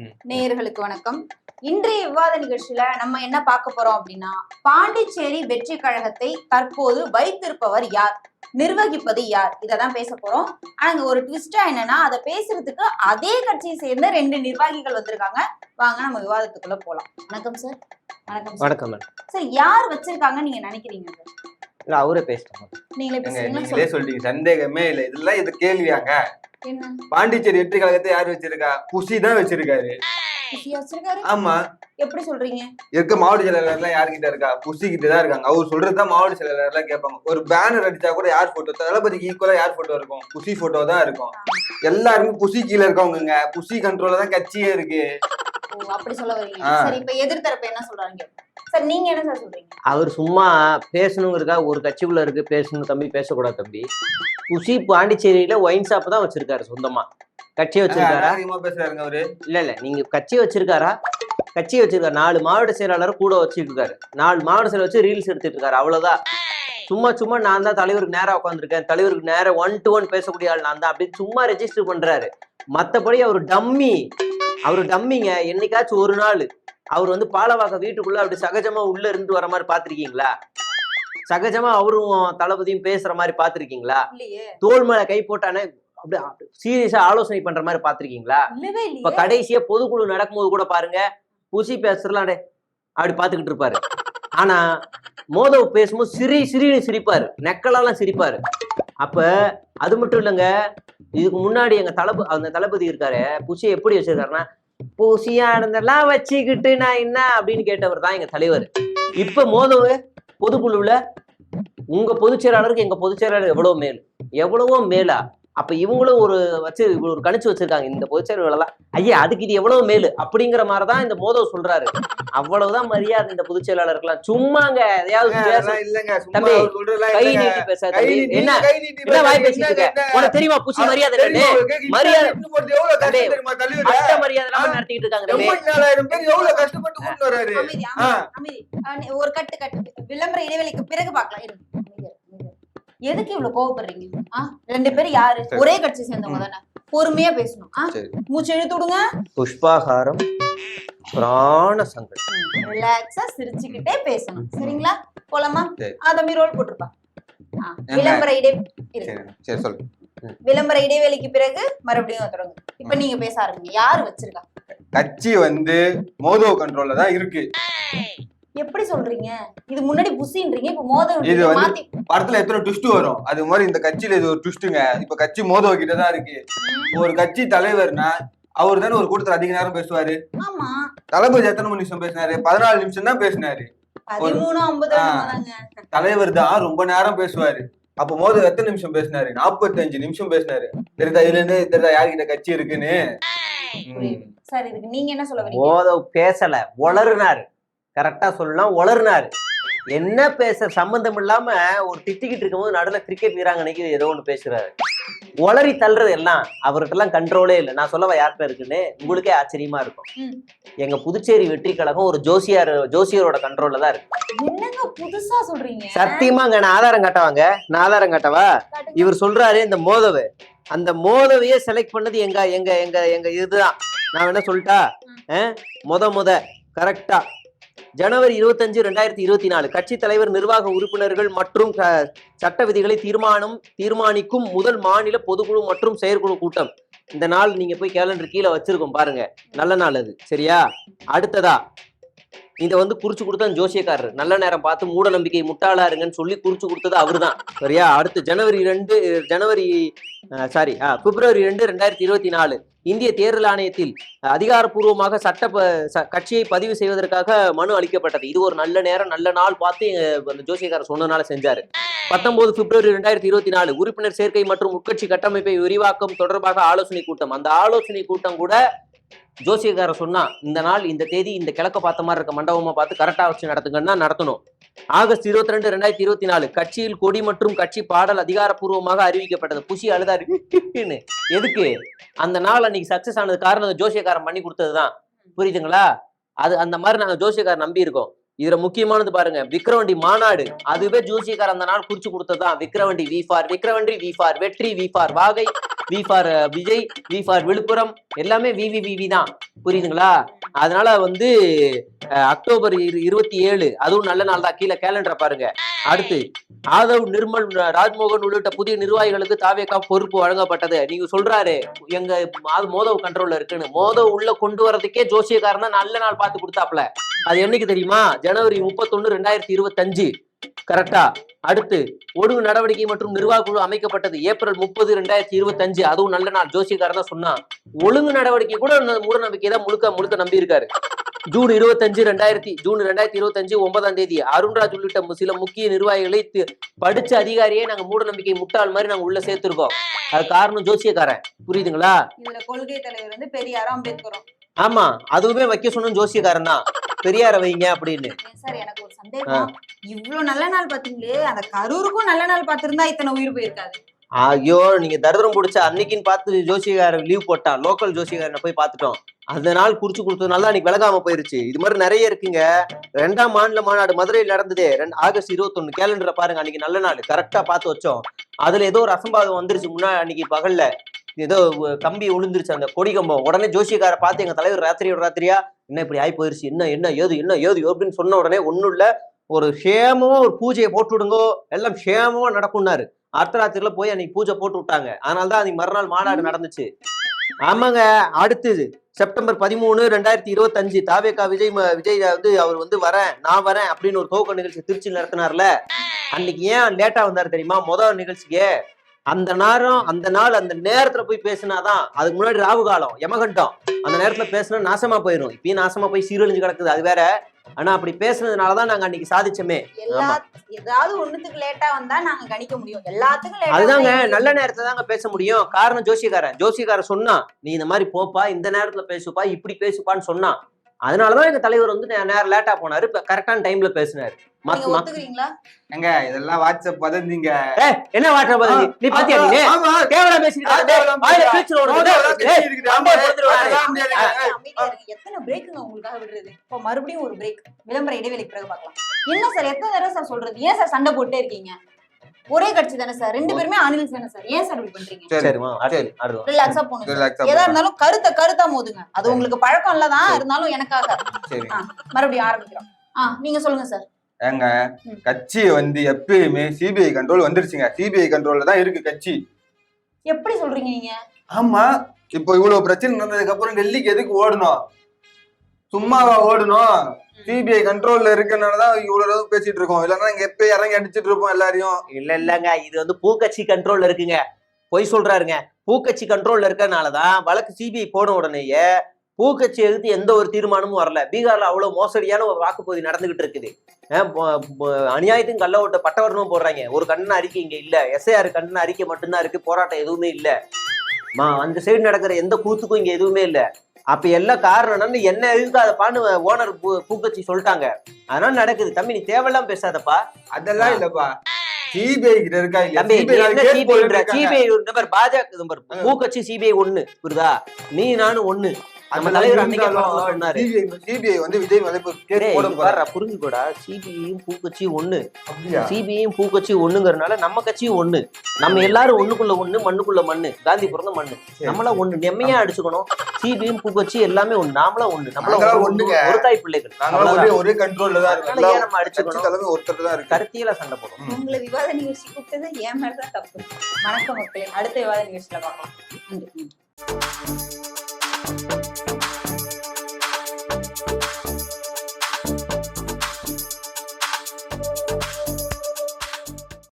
நேயர்களுக்கு வணக்கம். இன்றைய விவாத நிகழ்ச்சியில நம்ம என்ன பார்க்க போறோம் அப்படின்னா பாண்டிச்சேரி வெற்றி கழகத்தை தற்போது வைத்திருப்பவர் யார்? நிர்வகிப்பது யார்? இததான் பேச போறோம். ஆனா ஒரு ட்விஸ்டா என்னன்னா அதை பேசுறதுக்கு அதே கட்சியை சேர்ந்த ரெண்டு நிர்வாகிகள் வந்திருக்காங்க. வாங்க நம்ம விவாதத்துக்குள்ள போலாம். வணக்கம் சார் வணக்கம் வணக்கம் மேடம் சார் யார் வச்சிருக்காங்க நீங்க நினைக்கிறீங்க சார் இல்ல அவரே பேசிட்டோம் நீங்களே பேசுறீங்களா சொல்லுங்க. சொல்லிட்டீங்க. சந்தேகமே இல்ல. இதெல்லாம் இது கேள்வியாங்க? பாண்டிச்சேரி வெற்றி கழகத்தை யார் வச்சிருக்கா? புசி தான் வச்சிருக்காரு. ஆமா. எப்படி சொல்றீங்க? இருக்க மாவட்ட செயலாளர் எல்லாம் யார்கிட்ட இருக்கா? புசி கிட்ட தான் இருக்காங்க. அவர் சொல்றதுதான் மாவட்ட செயலாளர் எல்லாம் கேட்பாங்க. ஒரு பேனர் அடிச்சா கூட யார் போட்டோ தளபதிக்கு ஈக்குவலா யார் போட்டோ இருக்கும்? புசி போட்டோ தான் இருக்கும். எல்லாருமே புசி கீழ இருக்கவங்க புசி கண்ட்ரோல்ல தான் கட்சியே இருக்கு. அப்படி சொல்ல வரீங்க. சரி இப்ப எதிர்த்தரப்பு என்ன சொல்றாங்க சார் நீங்க என்ன சார் சொல்றீங்க? அவர் சும்மா பேசணுங்கிறக்கா ஒரு கட்சிக்குள்ள இருக்கு பேசணும் தம்பி பேசக்கூடாது தம்பி. புசி பாண்டிச்சேரியில ஒயின் ஷாப் தான் வச்சிருக்காரு சொந்தமா. கட்சியை வச்சிருக்காரா? அதிகமா பேசுறாருங்க அவரு. இல்ல இல்ல நீங்க கட்சி வச்சிருக்காரா? கட்சி வச்சிருக்காரு. நாலு மாவட்ட செயலாளர் கூட வச்சிருக்காரு. நாலு மாவட்ட செயலர் வச்சு ரீல்ஸ் எடுத்துட்டு இருக்காரு அவ்வளவுதான். சும்மா சும்மா நான் தான் தலைவருக்கு நேரா உட்காந்துருக்கேன் தலைவருக்கு நேரா ஒன் டு ஒன் பேசக்கூடிய ஆள் நான் தான் அப்படின்னு சும்மா ரெஜிஸ்டர் பண்றாரு. மத்தபடி அவர் டம்மி அவர் டம்மிங்க என்னைக்காச்சும் ஒரு நாள். அவர் வந்து பாலவாக்க வீட்டுக்குள்ள அப்படி சகஜமா உள்ள இருந்து வர மாதிரி பாத்திருக்கீங்களா சகஜமா அவரும் தளபதியும் பேசுற மாதிரி பாத்திருக்கீங்களா தோல் மேல கை போட்டானே அப்படியே சீரியஸா ஆலோசனை பண்ற மாதிரி பாத்திருக்கீங்களா இப்ப கடைசியா பொதுக்குழு நடக்கும்போது கூட பாருங்க புசி பேசுறலாம் அப்படி பாத்துக்கிட்டு இருப்பாரு. ஆனா மோதவ் பேசும்போது சிரி சிரின்னு சிரிப்பாரு. நெக்கலாலாம் சிரிப்பாரு. அப்ப அது மட்டும் இல்லைங்க இதுக்கு முன்னாடி எங்க தளபதி அந்த தளபதி இருக்காரு புஷியை எப்படி வச்சிருக்காருன்னா புசியா இருந்தெல்லாம் வச்சுக்கிட்டு நான் என்ன அப்படின்னு கேட்டவர் தான் எங்க தலைவர். இப்ப மோதவு பொதுக்குழுவுல உங்க பொதுச் செயலாளருக்கு எங்க பொதுச் செயலாளர் எவ்வளவு மேல்? எவ்வளவோ மேலா? அப்ப இவங்களும் ஒரு வச்சு இவ்வளவு ஒரு கணிச்சு வச்சிருக்காங்க. இந்த பொதுச் செயலாளர் எல்லாம் ஐயா அதுக்கு இது எவ்வளவு மேலு? அப்படிங்கிற மாதிரிதான் இந்த மோதவ் சொல்றாரு. அவ்வளவுதான் மரியாதை இந்த பொதுச் செயலாளருக்குலாம் சும்மாங்க எதையாவது தம்பி, அவர் சொல்றதெல்லாம் கை இல்லைங்க. நீட்டி பேசாத கை தம்பி. நீட்டி- என்ன? வாய் பேசிட்டு இருக்க? உனக்கு தெரியுமா? புசி மரியாதை? மரியாதை-? அட்ட மரியாதை இல்லாம நடத்திட்டு இருக்காங்க ஒரு கட்டு கட்டு. விளம்பர இடைவெளிக்கு பிறகு பார்க்கலாம். எதுக்கு இவ்வளவு கோவப்படுறீங்க? ஆ ரெண்டு பேரும் யாரு. ஒரே கட்சி சேர்ந்தவங்க தானே. பொறுமையா பேசணும். ஆ. மூச்சு இழுத்து விடுங்க. புஷ்பாகாரம் பிராண சங்கடம். ரிலாக்ஸா சிரிச்சுக்கிட்டே பேசணும். சரிங்களா? போலாமா? தம்பி ரோல் போட்டுருப்பா? விளம்பர இடை இரு. சரி சரி சொல்லு. விளம்பர இடைவெளிக்கு பிறகு மறுபடியும் தொடங்க. இப்ப நீங்க பேச ஆரம்பிங்க. யாரு வச்சிருக்கா? கட்சி வந்து மோதோ கண்ட்ரோல்ல தான் இருக்கு. எப்படி சொல்றீங்க? இது முன்னாடி புசின்றீங்க இப்ப மோதல் இது வந்து- மாத்தி படத்துல எத்தனை ட்விஸ்ட் வரும்? அது மாதிரி இந்த கட்சியில இது ஒரு ட்விஸ்ட்டுங்க இப்ப கட்சி மோதோ கிட்ட தான் இருக்கு. ஒரு கட்சி தலைவர்னா அவர் தானே ஒரு கூட்டத்துல அதிக நேரம் பேசுவாரு? ஆமா. தளபதி எத்தனை மணி நிமிஷம் பேசினாரு? பதினாலு நிமிஷம் தான் பேசினாரு. தலைவர் தான் ரொம்ப நேரம் பேசுவாரு. அப்ப மோதல் எத்தனை நிமிஷம் பேசினாரு? நாற்பத்தஞ்சு நிமிஷம் பேசினாரு. தெரியுதா இதுல இருந்து தெரியுதா யார்கிட்ட கட்சி இருக்குன்னு. சார் இதுக்கு நீங்க என்ன சொல்ல மோதவ் பேசல உளறுனாரு. கரெக்டா சொல்லலாம் உளறுனாரு. என்ன பேச சம்பந்தம் இல்லாம ஒரு திட்டிக்கிட்டு இருக்கும்போது நடுவுல கிரிக்கெட் வீராங்கனைக்கு ஏதோ ஒண்ணு பேசுறாரு. உளறி தள்ளுறது எல்லாம் அவர்கிட்ட எல்லாம் கண்ட்ரோலே இல்லை. நான் சொல்லவா யார்கிட்ட இருக்குன்னு உங்களுக்கே ஆச்சரியமா இருக்கும். எங்க புதுச்சேரி வெற்றி கழகம் ஒரு ஜோசியார் ஜோசியரோட கண்ட்ரோல்ல தான் இருக்கு. என்னங்க புதுசா சொல்றீங்க? சத்தியமாங்க நான் ஆதாரம் காட்டவாங்க? நான் ஆதாரம் காட்டவா. இவர் சொல்றாரு இந்த மோதவை. அந்த மோதவையே செலக்ட் பண்ணது எங்க எங்க எங்க எங்க இதுதான். நான் என்ன சொல்லிட்டா? முத முத. கரெக்டா ஜனவரி இருபத்தஞ்சு ரெண்டாயிரத்தி இருபத்தி நாலு கட்சி தலைவர் நிர்வாக உறுப்பினர்கள் மற்றும் சட்ட விதிகளை தீர்மானம் தீர்மானிக்கும் முதல் மாநில பொதுக்குழு மற்றும் செயற்குழு கூட்டம். இந்த நாள் நீங்க போய் கேலண்டர் கீழே வச்சிருக்கோம் பாருங்க. நல்ல நாள் அது. சரியா? அடுத்ததா? இதை வந்து குறிச்சு கொடுத்தா ஜோசியக்காரர். நல்ல நேரம் பார்த்து மூட நம்பிக்கை முட்டாளா இருங்கன்னு சொல்லி குறிச்சு கொடுத்தது அவர்தான். சரியா? அடுத்து ஜனவரி ரெண்டு ஜனவரி சாரி பிப்ரவரி ரெண்டு ரெண்டாயிரத்தி இருபத்தி நாலு. இந்திய தேர்தல் ஆணையத்தில் அதிகாரப்பூர்வமாக சட்ட கட்சியை பதிவு செய்வதற்காக மனு அளிக்கப்பட்டது. இது ஒரு நல்ல நேரம் நல்ல நாள் பார்த்து அந்த ஜோசியக்காரர் சொன்னனால செஞ்சாரு. பத்தொன்பது பிப்ரவரி ரெண்டாயிரத்தி இருபத்தி நாலு உறுப்பினர் சேர்க்கை மற்றும் உட்கட்சி கட்டமைப்பை விரிவாக்கம் தொடர்பாக ஆலோசனை கூட்டம். அந்த ஆலோசனை கூட்டம் கூட ஜோசியக்காரர் சொன்னா இந்த நாள் இந்த தேதி இந்த கிழக்க பார்த்த மாதிரி இருக்க மண்டபமா பார்த்து கரெக்டா வச்சு நடத்துங்கன்னா நடத்தணும். ஆகஸ்ட் இருபத்தி ரெண்டு ரெண்டாயிரத்தி இருபத்தி நாலு கட்சியில் கொடி மற்றும் கட்சி பாடல் அதிகாரப்பூர்வமாக அறிவிக்கப்பட்டது. புஷி அழுதாரு எதுக்கு? அந்த நாள் அன்னைக்கு சக்சஸ் ஆனது காரணம் ஜோசியக்காரன் பண்ணி கொடுத்ததுதான் புரியுதுங்களா? அது அந்த மாதிரி நாங்க ஜோசியக்காரன் நம்பி இருக்கோம் இதுல முக்கியமானது பாருங்க. விக்ரவண்டி மாநாடு. அதுவே ஜோசியக்காரர் அந்த நாள் குறிச்சு கொடுத்ததுதான் Vikravandi V for Vikravandi V for வெற்றி வி ஃபார் வாகை V for uh, Vijay V for Viluppuram எல்லாமே விவி விவி தான். புரியுதுங்களா? அதனால வந்து அக்டோபர் இரு- இருபத்தி ஏழு அதுவும் நல்ல நாள் தான். கீழே கேலண்டரை பாருங்க. அடுத்து ஆதவ் நிர்மல் ராஜ்மோகன் உள்ளிட்ட புதிய நிர்வாகிகளுக்கு தாவேக்கா பொறுப்பு வழங்கப்பட்டது. நீங்க சொல்றாரு எங்க மோதவ் கண்ட்ரோல்ல இருக்குன்னு. மோதவ் உள்ள கொண்டு வரதுக்கே ஜோசியக்காரன் தான் நல்ல நாள் பார்த்து கொடுத்தாப்ல அது என்னைக்கு தெரியுமா? ஜனவரி முப்பத்தொன்னு ரெண்டாயிரத்தி இருபத்தஞ்சு. கரெக்டா அடுத்து ஒழுங்கு நடவடிக்கை மற்றும் நிர்வாக குழு அமைக்கப்பட்டது. ஏப்ரல் முப்பது ரெண்டாயிரத்தி இருபத்தஞ்சு. அதுவும் நல்ல நாள். ஜோசியக்காரன் தான் சொன்னான். ஒழுங்கு நடவடிக்கை கூட மூட நம்பிக்கை தான் முழுக்க முழுக்க நம்பி இருக்காரு ஜூன் இருபத்தஞ்சு ரெண்டாயிரத்தி ஜூன் ரெண்டாயிரத்தி இருபத்தஞ்சு ஒன்பதாம் தேதி. அருண்ராஜ் உள்ளிட்ட சில முக்கிய நிர்வாகிகளை படிச்ச அதிகாரியே நாங்க மூட நம்பிக்கை முட்டாள் மாதிரி நாங்க உள்ள சேர்த்திருக்கோம். அது காரணம் ஜோசியக்காரன். புரியுதுங்களா? இதுல கொள்கை தலைவர் வந்து பெரியாரும் அம்பேத்கரும். ஆமா. அதுவுமே வைக்க சொன்ன ஜோசியக்காரன் தான். பெரியார வைங்க அப்படின்னு. சார் எனக்கு சந்தேகம்? இவ்ளோ நல்ல நாள் பாத்தீங்களே அந்த கரூருக்கும் நல்ல நாள் பார்த்திருந்தா இத்தனை உயிர் போயிருக்காது. ஐயோ நீங்க தரித்திரம் பிடிச்ச அன்னைக்குன்னு பார்த்து ஜோசியக்காரன் லீவ் போட்டான். லோக்கல் ஜோசியக்காரனை போய் பார்த்துட்டோம் அந்த நாள் குறிச்சு கொடுத்ததுனால தான் அன்னைக்கு விலகாம போயிருச்சு. இது மாதிரி நிறைய இருக்குங்க. ரெண்டாம் மாநில மாநாடு மதுரையில் நடந்ததே. ஆகஸ்ட் இருபத்தொன்னு கேலண்டரை பாருங்க அன்னைக்கு நல்ல நாள். கரெக்டா பார்த்து வச்சோம். அதுல ஏதோ ஒரு அசம்பாதம் வந்துருச்சு முன்னா அன்னைக்கு பகல்ல. ஏதோ கம்பி விழுந்துருச்சு அந்த கொடி கம்பம். உடனே ஜோசியக்கார பார்த்து எங்க தலைவர் ராத்திரியோட ராத்திரியா? என்ன இப்படி ஆகி போயிருச்சு? என்ன என்ன ஏது என்ன ஏது? அப்படின்னு சொன்ன உடனே ஒண்ணும் இல்ல ஒரு ஷேமமா ஒரு பூஜையை போட்டு விடுங்கோ எல்லாம் ஷேமமா நடக்கும்னாரு. அர்த்தராத்திரில போய் அன்னைக்கு பூஜை போட்டு விட்டாங்க. அதனால தான் அன்னைக்கு மறுநாள் மாநாடு நடந்துச்சு. ஆமாங்க அடுத்தது செப்டம்பர் பதிமூணு ரெண்டாயிரத்தி இருபத்தஞ்சு தாவேகா விஜய் ம- விஜய் வந்து அவர் வந்து வரேன் நான் வரேன் அப்படின்னு ஒரு துவக்க நிகழ்ச்சி திருச்சி நடத்தினார்ல. அன்னைக்கு ஏன் லேட்டா வந்தார் தெரியுமா? முதல் நிகழ்ச்சிக்கு அந்த நேரம் அந்த நாள் அந்த நேரத்துல போய் பேசினாதான் அதுக்கு முன்னாடி ராகு காலம் யமகண்டம். அந்த நேரத்துல பேசினா நாசமா போயிடும் இப்பயும் நாசமா போய் சீரழிஞ்சு கிடக்குது அது வேற. ஆனா அப்படி பேசுனதுனாலதான் நாங்க அன்னைக்கு சாதிச்சோமே. ஏதாவது ஒண்ணுத்துக்கு லேட்டா வந்தா நாங்க கணிக்க முடியும். எல்லாத்துக்கும் அதுதாங்க நல்ல நேரத்துல தாங்க பேச முடியும். காரணம் ஜோசியக்காரன். ஜோசியக்காரன் சொன்னா நீ இந்த மாதிரி போப்பா இந்த நேரத்துல பேசுப்பா இப்படி பேசுப்பான்னு சொன்னான். அதனாலதான் எங்க தலைவர் வந்து நே- நேரம் லேட்டா போனாரு. இப்ப கரெக்டான டைம்ல பேசினாரு. எங்க இதெல்லாம் வாட்ஸ்அப் வதந்திங்க ஏய், என்ன நீ பாத்தியா நீ? ஆமா, கேவலா பேசிட்டு வாயில. பேச்சுல இருங்க. எத்தனை பிரேக்குங்க உங்களுக்காக விடுறது? இப்போ மறுபடியும் ஒரு பிரேக் விளம்பர இடைவெளிக்கு பிறகு பார்க்கலாம். என்ன சார் எத்தனை தடவை சார் சொல்றது? ஏன் சார் சண்டை போட்டே இருக்கீங்க? ஒரே கட்சி தானே சார்? ரெண்டு பேருமே அனில்ஸ் தானே சார். ஏன் சார் இப்படி பண்றீங்க? ரிலாக்ஸா போகணும் எதா போங்க. இருந்தாலும் கருத்தை கருத்தா மோதுங்க. அது உங்களுக்கு பழக்கம் இல்லதான். இருந்தாலும் எனக்காக. சரி. மறுபடியும் ஆரம்பிக்கிறோம். ஆ நீங்க சொல்லுங்க சார். ஏங்க. கட்சி வந்து எப்பயுமே சிபிஐ கண்ட்ரோல் வந்துருச்சுங்க. சிபிஐ கண்ட்ரோல்ல தான் இருக்கு கட்சி. எப்படி சொல்றீங்க நீங்க? ஆமா இப்போ இவ்வளவு பிரச்சனை நடந்ததுக்கு அப்புறம் டெல்லிக்கு எதுக்கு ஓடணும்? சும்மாவா ஓடணும். சிபிஐ கண்ட்ரோல்ல இருக்கனாலதான் இவ்வளவு அளவு பேசிட்டு இருக்கோம். இல்லைன்னா இங்க எப்ப இறங்கி அடிச்சிட்டு இருப்போம் எல்லாரையும். இல்ல இல்லங்க. இது வந்து பூக்கட்சி கண்ட்ரோல்ல இருக்குங்க. பொய் சொல்றாருங்க. பூக்கட்சி கண்ட்ரோல்ல இருக்கறனாலதான் வழக்கு சிபிஐ போன உடனேயே பூக்கட்சி எதிர்த்து எந்த ஒரு தீர்மானமும் வரல. பீகார்ல அவ்வளவு மோசடியான ஒரு வாக்குப்பதிவு நடந்துகிட்டு இருக்குது. அஹ் அநியாயத்துக்கும் கள்ள ஓட்ட பட்டவரணமும் போடுறாங்க. ஒரு கண்ணன் அறிக்கை இங்க இல்ல. எஸ்ஐஆர் கண்ணன் அறிக்கை மட்டும்தான் இருக்கு. போராட்டம் எதுவுமே இல்ல. அந்த சைடு நடக்கிற எந்த கூத்துக்கும் இங்க எதுவுமே இல்லை. அப்ப எல்லாம் காரணம் என்னன்னு என்ன எதுக்காதப்பான்னு ஓனர் பூக்கட்சி சொல்லிட்டாங்க. அதனால நடக்குது. தம்பி நீ தேவையெல்லாம் பேசாதப்பா. அதெல்லாம் இல்லப்பா. சிபிஐ கிட்ட இருக்கா case சிபிஐ பாஜக நம்பர் பூக்கட்சி சிபிஐ ஒண்ணு புரியுதா? நீ நானும் ஒண்ணு. நம்ம தலைவர் அன்னைக்கே CBI வந்து விஜய் புரிஞ்சுக்கோடா. சிபிஐயும் பூக்கட்சியும் ஒண்ணு? சிபிஐயும் பூக்கட்சியும் ஒண்ணுங்கறனால நம்ம கட்சியும் ஒண்ணு. நம்ம எல்லாரும் ஒண்ணுக்குள்ள ஒண்ணு மண்ணுக்குள்ள மண்ணு. காந்தி பிறந்த மண்ணு. நம்மளா ஒண்ணு. நெம்மையா அடிச்சுக்கணும். சிபிஐயும் பூக்கட்சி எல்லாமே ஒண்ணு. நாமளா ஒண்ணு. நம்மளா ஒண்ணு. ஒரு தாய் பிள்ளைகள். ஒரே. ஒரே கண்ட்ரோல்ல தான் இருக்கோம். ஏன் நம்ம அடிச்சுக்கணும்? ஒருத்தர் தான் இருக்கு. கருத்தியல சண்டை போடும் உங்களை விவாத நிகழ்ச்சி கூப்பிட்டது என் மேலதான் தப்பு. வணக்கம் மக்களே. அடுத்த விவாத நிகழ்ச்சியில பார்க்கலாம்.